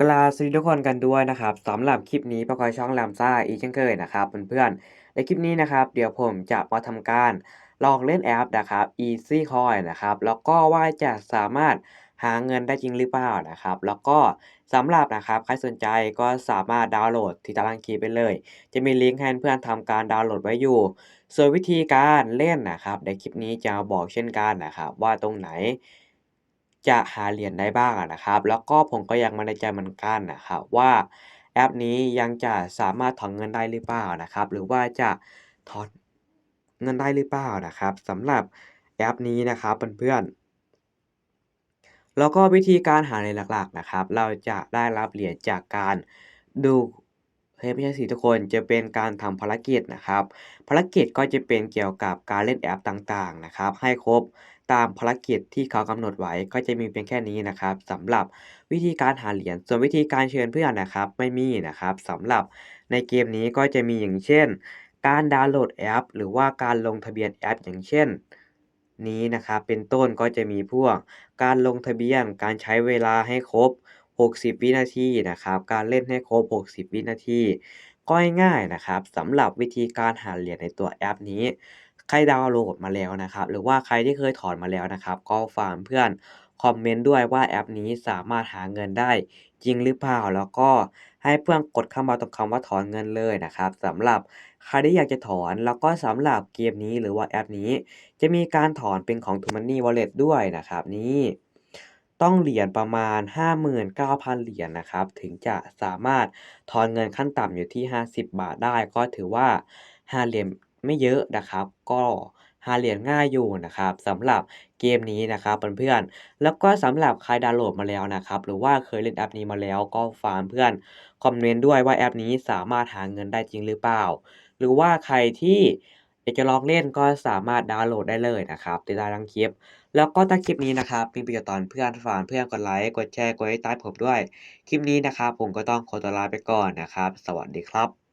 กราสวัสดีทุกคนกันด้วยนะครับสำหรับคลิปนี้ประกอยช่องแรมซ่าอีกเช่นเคยนะครับเพื่อนๆในคลิปนี้นะครับ เดี๋ยวผมจะมาทำการลองเล่นแอปนะครับ Easy Coin นะครับแล้วก็ว่าจะสามารถหาเงินได้จริงหรือเปล่านะครับ แล้วก็สำหรับนะครับใครสนใจก็สามารถดาวน์โหลดที่ตารางคลิปไปเลย จะมีลิงก์ให้เพื่อนทำการดาวน์โหลดไว้อยู่ ส่วนวิธีการเล่นนะครับในคลิปนี้จะบอกเช่นกันนะครับว่าตรงไหน จะหาเหรียญได้บ้างอะนะครับ แล้วก็ผมก็ยังไม่แน่ใจเหมือนกันนะครับว่าแอปนี้ยังจะสามารถถอนเงินได้หรือเปล่านะครับ หรือว่าจะถอนเงินได้หรือเปล่านะครับสำหรับแอปนี้นะครับเพื่อนๆแล้วก็วิธีการหาเหรียญหลักๆนะครับ เราจะได้รับเหรียญจากการดูเฮ้ยไม่ใช่สิทุกคนจะเป็นการทำภารกิจนะครับ ภารกิจก็จะเป็นเกี่ยวกับการเล่นแอปต่างๆนะครับ ให้ครบ ตามภารกิจที่เขากำหนดไว้ก็จะมีเพียงแค่นี้นะครับสำหรับวิธีการหาเหรียญส่วนวิธีการเชิญเพื่อนนะครับ ไม่มีนะครับสำหรับในเกมนี้ก็จะมีอย่างเช่น การดาวน์โหลดแอป หรือว่าการลงทะเบียนแอป อย่างเช่น นี้นะครับเป็นต้นก็จะมีพวก การลงทะเบียนการใช้เวลาให้ครบ 60 วินาทีนะครับการเล่นให้ครบ 60 วินาทีก็ง่ายๆนะครับสำหรับวิธีการหาเหรียญในตัวแอปนี้ ใครดาวน์โหลดมาแล้วนะครับ หรือว่าใครที่เคยถอนมาแล้วนะครับ ก็ฝากเพื่อนคอมเมนต์ด้วยว่าแอปนี้สามารถหาเงินได้จริงหรือเปล่า แล้วก็ให้เพื่อนกดเข้ามาตรงคำว่าถอนเงินเลยนะครับสำหรับใครที่อยากจะถอนแล้วก็สำหรับเกมนี้หรือว่าแอปนี้ จะมีการถอนเป็นของ t ูมันนี่วอลเล็ตด้วยนะครับนี่ต้องเหรียญประมาณ 59,000 เหรียญนะครับ ถึงจะสามารถถอนเงินขั้นต่ำอยู่ที่ 50 บาทได้ ก็ถือว่าหาเหรียญ ไม่เยอะนะครับ ก็หาเหรียญง่ายอยู่นะครับสำหรับเกมนี้นะครับเพื่อนๆ แล้วก็สำหรับใครดาวน์โหลดมาแล้วนะครับ หรือว่าเคยเล่นแอปนี้มาแล้วก็ฝากเพื่อนคอมเมนต์ด้วยว่าแอปนี้สามารถหาเงินได้จริงหรือเปล่า หรือว่าใครที่อยากจะลองเล่นก็สามารถดาวน์โหลดได้เลยนะครับติดตามทั้งคลิป แล้วก็ถ้าคลิปนี้นะครับมีประโยชน์ต่อเพื่อนฝากเพื่อนกดไลค์กดแชร์กดติดตามผมด้วย คลิปนี้นะครับผมก็ต้องขอตัวลาไปก่อนนะครับ สวัสดีครับ